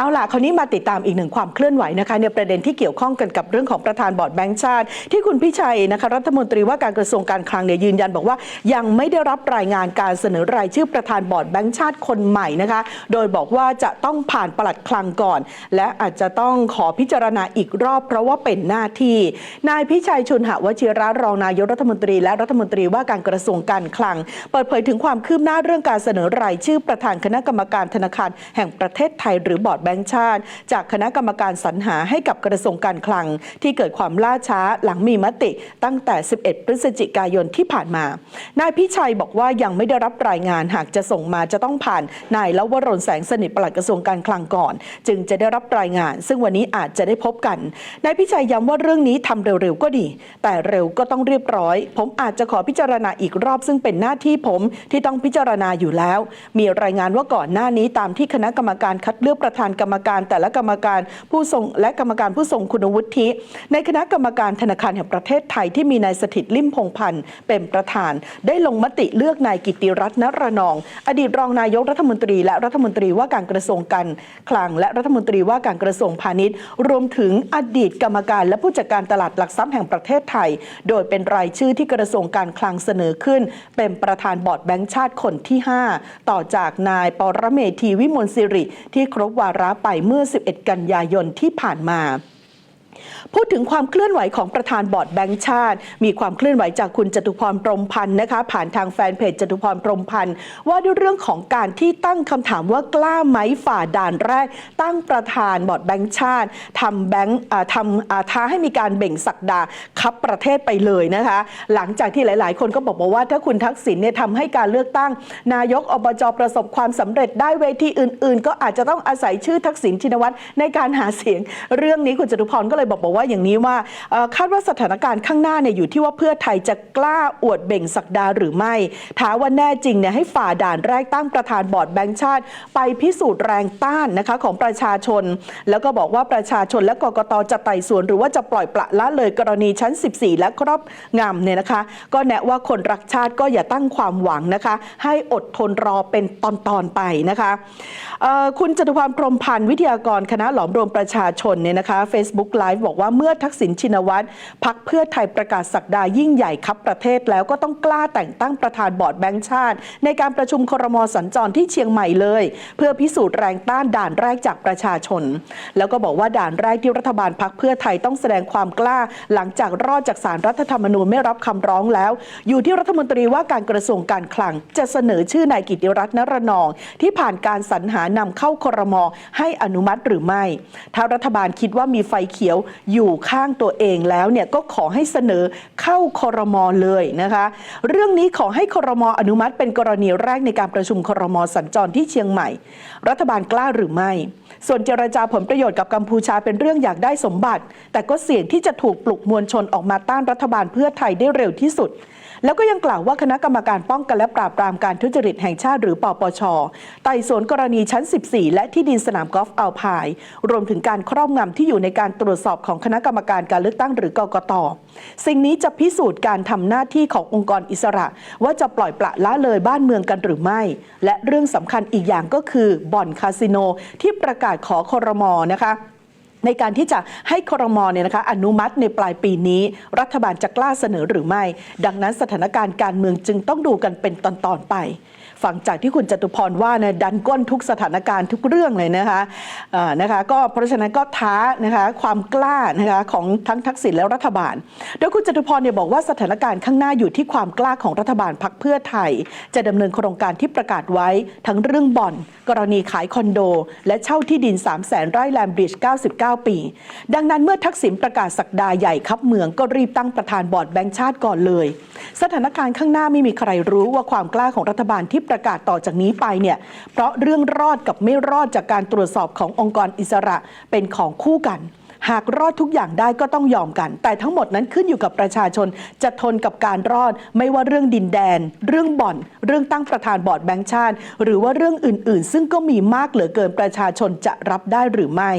เอาล่ะคราวนี้มาติดตามอีกหนึ่งความเคลื่อนไหวนะคะในประเด็นที่เกี่ยวข้องกันกับเรื่องของประธานบอร์ดแบงก์ชาติ ที่คุณพิชัยนะคะรัฐมนตรีว่าการกระทรวงการคลังเนี่ยยืนยันบอกว่า ยังไม่ได้รับรายงานการเสนอรายชื่อประธานบอร์ดแบงก์ชาติคนใหม่นะคะโดยบอกว่าจะต้องผ่านปลัดคลังก่อน และอาจจะต้องขอพิจารณาอีกรอบเพราะว่าเป็นหน้าที่ นายพิชัยชุนหวชิระรองนายกรัฐมนตรี และรัฐมนตรีว่าการกระทรวงการคลัง เปิดเผยถึงความคืบหน้าเรื่องการเสนอรายชื่อประธานคณะกรรมการธนาคารแห่งประเทศไทยหรือบอร์ดแงก์ชาติ จากคณะกรรมการสรรหาให้กับกระทรวงการคลัง ที่เกิดความล่าช้าหลังมีมติตั้งแต่ 11 พฤศจิกายนที่ผ่านมา นายพิชัยบอกว่ายังไม่ได้รับรายงานหากจะส่งมาจะต้องผ่านนายลวรนแสงสนิทปลัดกระทรวงการคลังก่อน จึงจะได้รับรายงาน ซึ่งวันนี้อาจจะได้พบกันนายพิชัยย้ำว่าเรื่องนี้ทำเร็วๆก็ดี แต่เร็วก็ต้องเรียบร้อย ผมอาจจะขอพิจารณาอีกรอบซึ่งเป็นหน้าที่ผมที่ต้องพิจารณาอยู่แล้ว มีรายงานว่าก่อนหน้านี้ตามที่คณะกรรมการคัดเลือกประธานกรรมการแต่ละกรรมการผู้ทรงและกรรมการผู้ทรงคุณวุฒิในคณะกรรมการธนาคารแห่งประเทศไทยที่มีนายสถิตลิมพงพันธ์เป็นประธาน ได้ลงมติเลือกนายกิติรัตน์นรนอง อดีตรองนายกรัฐมนตรี และรัฐมนตรีว่าการกระทรวงการคลัง และรัฐมนตรีว่าการกระทรวงพาณิชย์ รวมถึงอดีตกรรมการและผู้จัดการตลาดหลักทรัพย์แห่งประเทศไทย โดยเป็นรายชื่อที่กระทรวงการคลังเสนอขึ้น เป็นประธานบอร์ดแบงก์ชาติคนที่ 5 ต่อจากนายปรเมธีวิมลสิริที่ครบวาระไปเมื่อ 11 กันยายนที่ผ่านมา พูดถึงความเคลื่อนไหวของประธานบอร์ดแบงก์ชาติ มีความเคลื่อนไหวจากคุณจตุพรพรมพันธ์นะคะผ่านทางแฟนเพจจตุพรพรมพันธ์ว่าด้วยเรื่องของการที่ตั้งคำถามว่ากล้าไหมฝ่าด่านแรก ตั้งประธานบอร์ดแบงก์ชาติทำแบงก์ทำอ่าท้าให้มีการเบ่งสักดาคับประเทศไปเลยนะคะ หลังจากที่หลาย ๆ คนก็บอกว่าถ้าคุณทักษิณเนี่ยทำให้การเลือกตั้ง นายกอบจประสบความสำเร็จได้เวทีอื่น ๆ ก็อาจจะต้องอาศัยชื่อทักษิณชินวัตรในการหาเสียง เรื่องนี้คุณจตุพรก็เลยบอกบอกว่าอย่างนี้ว่าคาดว่าสถานการณ์ข้างหน้าเนี่ยอยู่ที่ว่าเพื่อไทยจะกล้าอวดเบ่งสักดาหรือไม่ท้าว่าแน่จริงเนี่ยให้ฝ่าด่านแรกตั้งประธานบอร์ดแบงก์ชาติ ไปพิสูจน์แรงต้านนะคะของประชาชน แล้วก็บอกว่าประชาชนและกกตจะไต่สวน หรือว่าจะปล่อยปละละเลยกรณีชั้น 14 และครอบงำเนี่ยนะคะ ก็แนะว่าคนรักชาติก็อย่าตั้งความหวังนะคะ ให้อดทนรอเป็นตอนๆไปนะคะคุณจตุพรพรมพันธ์วิทยากรคณะหลอมรวมประชาชนเนี่ยนะคะ Facebook Live บอกว่าเมื่อทักษิณชินวัตรพักเพื่อไทยประกาศสักดายิ่งใหญ่ครับประเทศแล้วก็ต้องกล้าแต่งตั้งประธานบอร์ดแบงก์ชาติ ในการประชุมครมสัญจรที่เชียงใหม่เลย เพื่อพิสูจน์แรงต้านด่านแรกจากประชาชน แล้วก็บอกว่าด่านแรกที่รัฐบาลพักเพื่อไทยต้องแสดงความกล้า หลังจากรอดจากสารรัฐธรรมนูญไม่รับคำร้องแล้ว อยู่ที่รัฐมนตรีว่าการกระทรวงการคลัง จะเสนอชื่อนายกิติรัตน์นรนอง ที่ผ่านการสรรหานำเข้าครมให้อนุมัติหรือไม่ ถ้ารัฐบาลคิดว่ามีไฟเขียวอยู่ข้างตัวเองแล้วเนี่ยก็ขอให้เสนอเข้าครมเลยนะคะ เรื่องนี้ขอให้ครมอนุมัติเป็นกรณีแรกในการประชุมครมสัญจรที่เชียงใหม่ รัฐบาลกล้าหรือไม่ ส่วนเจรจาผลประโยชน์กับกัมพูชาเป็นเรื่องอยากได้สมบัติ แต่ก็เสี่ยงที่จะถูกปลุกมวลชนออกมาต้านรัฐบาลเพื่อไทยได้เร็วที่สุดแล้วก็ยังกล่าวว่าคณะกรรมการป้องกันและปราบปรามการทุจริตแห่งชาติหรือปปช ไต่สวนกรณีชั้น 14 และที่ดินสนามกอล์ฟอัลพาย รวมถึงการครอบงำที่อยู่ในการตรวจสอบของคณะกรรมการการเลือกตั้งหรือกกต สิ่งนี้จะพิสูจน์การทำหน้าที่ขององค์กรอิสระ ว่าจะปล่อยปละละเลยบ้านเมืองกันหรือไม่ และเรื่องสำคัญอีกอย่างก็คือบ่อนคาสิโนที่ประกาศขอคอรมอนะคะในการที่จะให้ครมเนี่ยนะคะอนุมัติในปลายปีนี้ รัฐบาลจะกล้าเสนอหรือไม่ ดังนั้นสถานการณ์การเมืองจึงต้องดูกันเป็นตอนๆไป ฟังจากที่คุณจตุพรว่านะดันก้นทุกสถานการณ์ทุกเรื่องเลยนะคะอ่านะคะก็เพราะฉะนั้นก็ท้านะคะความกล้านะคะของทั้งทักษิณและรัฐบาล โดยคุณจตุพรเนี่ยบอกว่าสถานการณ์ข้างหน้าอยู่ที่ความกล้าของรัฐบาลพักเพื่อไทย จะดำเนินโครงการที่ประกาศไว้ทั้งเรื่องบ่อน กรณีขายคอนโด และเช่าที่ดิน 3 0 0แสนไร่แลมบริดจ์99 ปี ดังนั้นเมื่อทักษิณประกาศสักดาใหญ่ครับเมืองก็รีบตั้งประธานบอร์ดแบงก์ชาติก่อนเลย สถานการณ์ข้างหน้าไม่มีใครรู้ว่าความกล้าของรัฐบาลที่ประกาศต่อจากนี้ไปเนี่ยเพราะเรื่องรอดกับไม่รอดจากการตรวจสอบขององค์กรอิสระเป็นของคู่กัน หากรอดทุกอย่างได้ก็ต้องยอมกัน แต่ทั้งหมดนั้นขึ้นอยู่กับประชาชน จะทนกับการรอด ไม่ว่าเรื่องดินแดน เรื่องบ่อน เรื่องตั้งประธานบอร์ดแบงก์ชาติ หรือว่าเรื่องอื่น ๆ ซึ่งก็มีมากเหลือเกินประชาชนจะรับได้หรือไม่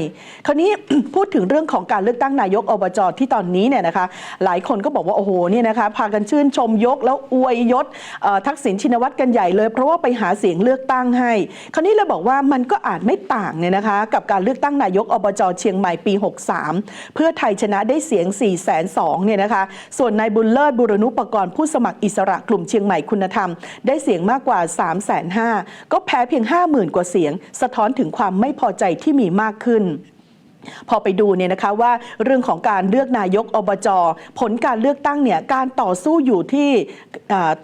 คราวนี้พูดถึงเรื่องของการเลือกตั้งนายกอบจที่ตอนนี้เนี่ยนะคะ หลายคนก็บอกว่าโอ้โหเนี่ยนะคะพากันชื่นชมยกแล้วอวยยศทักษิณชินวัตรกันใหญ่เลย เพราะว่าไปหาเสียงเลือกตั้งให้ คราวนี้เราบอกว่ามันก็อาจไม่ต่างเนี่ยนะคะ กับการเลือกตั้งนายกอบจเชียงใหม่ปี 63เพื่อไทยชนะได้เสียง4 2 0 0 0เนี่ยนะคะ ส่วนนายบุญเลิศบุรณุปกรณ์ผู้สมัครอิสระกลุ่มเชียงใหม่คุณธรรม ได้เสียงมากกว่า 3 5 0 0 0ก็แพ้เพียง 50,000 กว่าเสียง สะท้อนถึงความไม่พอใจที่มีมากขึ้น พอไปดูเนี่ยนะคะว่าเรื่องของการเลือกนายกอบจผลการเลือกตั้งเนี่ยการต่อสู้อยู่ที่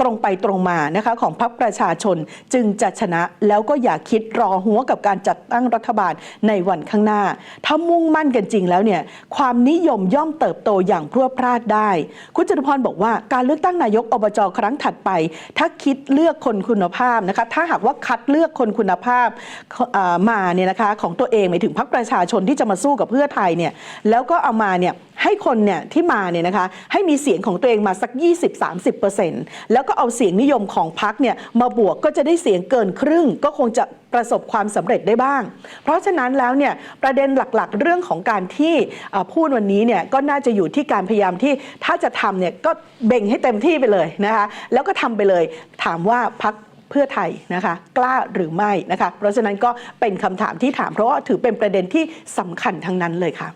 ตรงไปตรงมานะคะของพรรคประชาชนจึงจะชนะแล้วก็อย่าคิดรอหัวกับการจัดตั้งรัฐบาลในวันข้างหน้า ถ้ามุ่งมั่นกันจริงแล้วเนี่ยความนิยมย่อมเติบโตอย่างพรวดพราดได้ คุณจตุพรบอกว่าการเลือกตั้งนายกอบจครั้งถัดไป ถ้าคิดเลือกคนคุณภาพนะคะถ้าหากว่าคัดเลือกคนคุณภาพมาเนี่ยนะคะของตัวเองหมายถึงพรรคประชาชนที่จะมาสู้กับเพื่อไทยเนี่ยแล้วก็เอามาเนี่ยให้คนเนี่ยที่มาเนี่ยนะคะให้มีเสียงของตัวเองมาสัก 20-30%แล้วก็เอาเสียงนิยมของพรรคเนี่ยมาบวกก็จะได้เสียงเกินครึ่ง ก็คงจะประสบความสำเร็จได้บ้าง เพราะฉะนั้นแล้วเนี่ยประเด็นหลักๆ เรื่องของการที่พูดวันนี้เนี่ยก็น่าจะอยู่ที่การพยายามที่ถ้าจะทำเนี่ยก็เบ่งให้เต็มที่ไปเลยนะคะแล้วก็ทำไปเลย ถามว่าพรรค เพื่อไทยนะคะกล้าหรือไม่นะคะ เพราะฉะนั้นก็เป็นคำถามที่ถามเพราะว่าถือเป็นประเด็นที่สำคัญทั้งนั้นเลยค่ะ